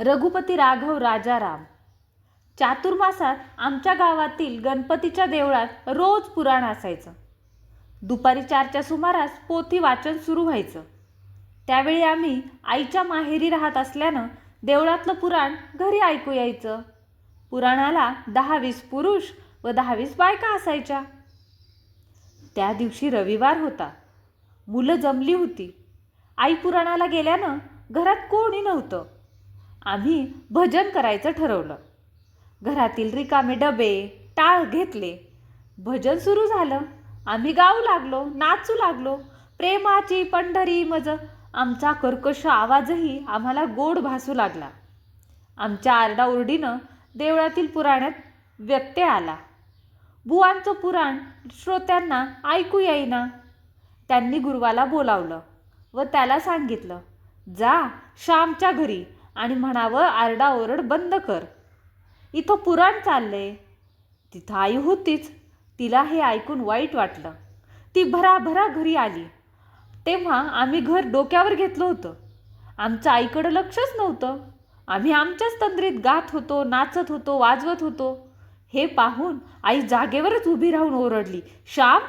रघुपती राघव राजाराम. चातुर्मासात आमच्या गावातील गणपतीच्या देवळात रोज पुराण असायचं. दुपारी चारच्या सुमारास पोथी वाचन सुरू व्हायचं. त्यावेळी आम्ही आईच्या माहेरी राहत असल्यानं देवळातलं पुराण घरी ऐकू यायचं. पुराणाला दहावीस पुरुष व दहावीस बायका असायच्या. त्या दिवशी रविवार होता. मुलं जमली होती. आई पुराणाला गेल्यानं घरात कोणी नव्हतं. आम्ही भजन करायचं ठरवलं. घरातील रिकामे डबे टाळ घेतले. भजन सुरू झालं. आम्ही गाऊ लागलो नाचू लागलो. प्रेमाची पंढरी मज. आमचा कर्कश आवाजही आम्हाला गोड भासू लागला. आमच्या आरडाओरडीनं देवळातील पुराणात व्यत्यय आला. बुवांचं पुराण श्रोत्यांना ऐकू येईना. त्यांनी गुरुवाला बोलावलं व त्याला सांगितलं जा श्यामच्या घरी आणि म्हणावं आरडाओरड बंद कर. इथं पुराण चालले तिथं आई होतीच. तिला हे ऐकून वाईट वाटलं. ती भराभरा घरी आली. तेव्हा आम्ही घर डोक्यावर घेतलं होतं. आमचं आईकडं लक्षच नव्हतं. आम्ही आमच्याच तंद्रीत गात होतो नाचत होतो वाजवत होतो. हे पाहून आई जागेवरच उभी राहून ओरडली श्याम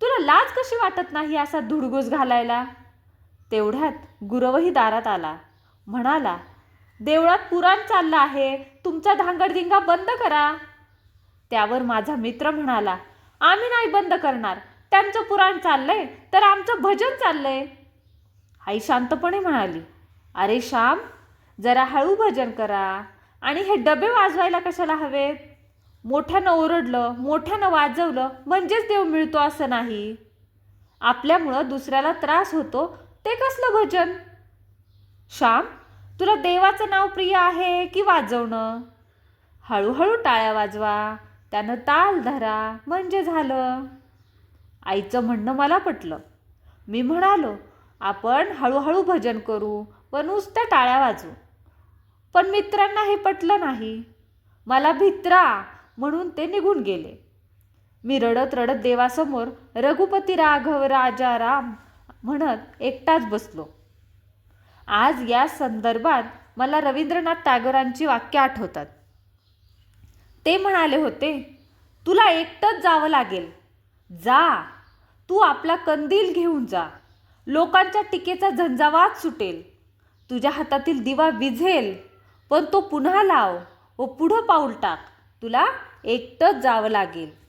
तुला लाज कशी वाटत नाही असा धुडगूस घालायला? तेवढ्यात गुरवही दारात आला. म्हणाला देवळात पुराण चाललं आहे. तुमचा धांगडधिंगा बंद करा. त्यावर माझा मित्र म्हणाला आम्ही नाही बंद करणार. त्यांचं पुराण चाललंय तर आमचं भजन चाललंय. आई शांतपणे म्हणाली अरे श्याम जरा हळू भजन करा. आणि हे डबे वाजवायला कशाला हवेत? मोठ्यानं ओरडलं मोठ्यानं वाजवलं म्हणजेच देव मिळतो असं नाही. आपल्यामुळं दुसऱ्याला त्रास होतो ते कसलं भजन? श्याम तुला देवाचं नाव प्रिय आहे की वाजवणं? हळूहळू टाळ्या वाजवा त्यानं ताल धरा म्हणजे झालं. आईचं म्हणणं मला पटलं. मी म्हणालो आपण हळूहळू भजन करू व नुसत्या टाळ्या वाजू पण मित्रांना हे पटलं नाही. मला भित्रा म्हणून ते निघून गेले. मी रडत रडत देवासमोर रघुपती राघव राजा राम म्हणत एकटाच बसलो. आज या संदर्भात मला रवींद्रनाथ टागोरांची वाक्य आठवतात. ते म्हणाले होते तुला एकटंच जावं लागेल. जा. तू आपला कंदील घेऊन जा. लोकांच्या टीकेचा झंझावात सुटेल. तुझ्या हातातील दिवा विझेल पण तो पुन्हा लाव व पुढं पाऊल टाक. तुला एकटंच जावं लागेल.